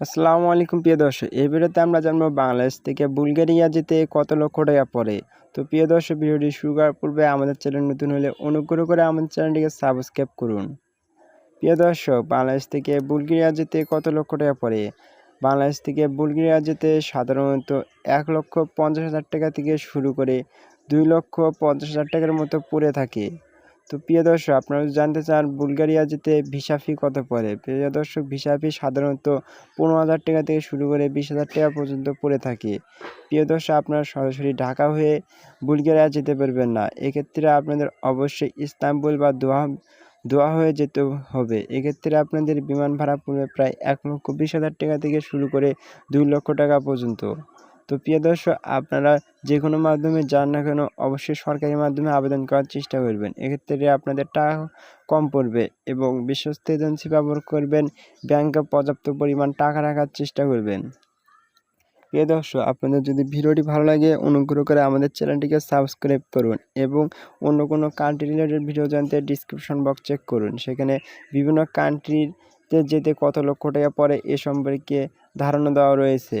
আসসালামু আলাইকুম প্রিয় দর্শক, এই ভিডিওতে আমরা জানব বাংলাদেশ থেকে বুলগেরিয়া যেতে কত লক্ষ টাকা পড়ে। তো প্রিয় দর্শক, ভিডিওটি শুরু করার পূর্বে আমাদের চ্যানেল নতুন হলে অনুগ্রহ করে আমাদের চ্যানেলটিকে সাবস্ক্রাইব করুন। প্রিয় দর্শক, বাংলাদেশ থেকে বুলগেরিয়া যেতে কত লক্ষ টাকা পড়ে? বাংলাদেশ থেকে বুলগেরিয়া যেতে সাধারণত এক লক্ষ পঞ্চাশ হাজার টাকা থেকে শুরু করে দুই লক্ষ পঞ্চাশ হাজার টাকার মতো পড়ে থাকে। তো প্রিয় দর্শক, আপনারা জানতে চান বুলগারিয়া যেতে ভিসা ফি কত পড়ে? প্রিয় দর্শক, ভিসা ফি সাধারণত পনেরো হাজার টাকা থেকে শুরু করে বিশ হাজার টাকা পর্যন্ত পড়ে থাকে। প্রিয় দর্শক, আপনারা সরাসরি ঢাকা হয়ে বুলগেরিয়া যেতে পারবেন না। এক্ষেত্রে আপনাদের অবশ্যই ইস্তাম্বুল বা দোয়া দোয়া হয়ে যেতে হবে। এক্ষেত্রে আপনাদের বিমান ভাড়া পড়বে প্রায় এক লক্ষ বিশ হাজার টাকা থেকে শুরু করে দুই লক্ষ টাকা পর্যন্ত। তো প্রিয় দর্শক, আপনারা যে কোনো মাধ্যমে যান না কেন, অবশ্যই সরকারি মাধ্যমে আবেদন করার চেষ্টা করবেন। এক্ষেত্রে আপনাদের টাকা কম পড়বে এবং বিশ্বস্ত এজেন্সি ব্যবহার করবেন ব্যাংকে পর্যাপ্ত পরিমাণ টাকা রাখার চেষ্টা করবেন। প্রিয় দর্শক, আপনাদের যদি ভিডিওটি ভালো লাগে, অনুগ্রহ করে আমাদের চ্যানেলটিকে সাবস্ক্রাইব করুন এবং অন্য কোনো কান্ট্রি রিলেটেড ভিডিও জানতে ডিসক্রিপশন বক্স চেক করুন। সেখানে বিভিন্ন কান্ট্রিতে যেতে কত লক্ষ টাকা পড়ে এ সম্পর্কে ধারণা দেওয়া রয়েছে।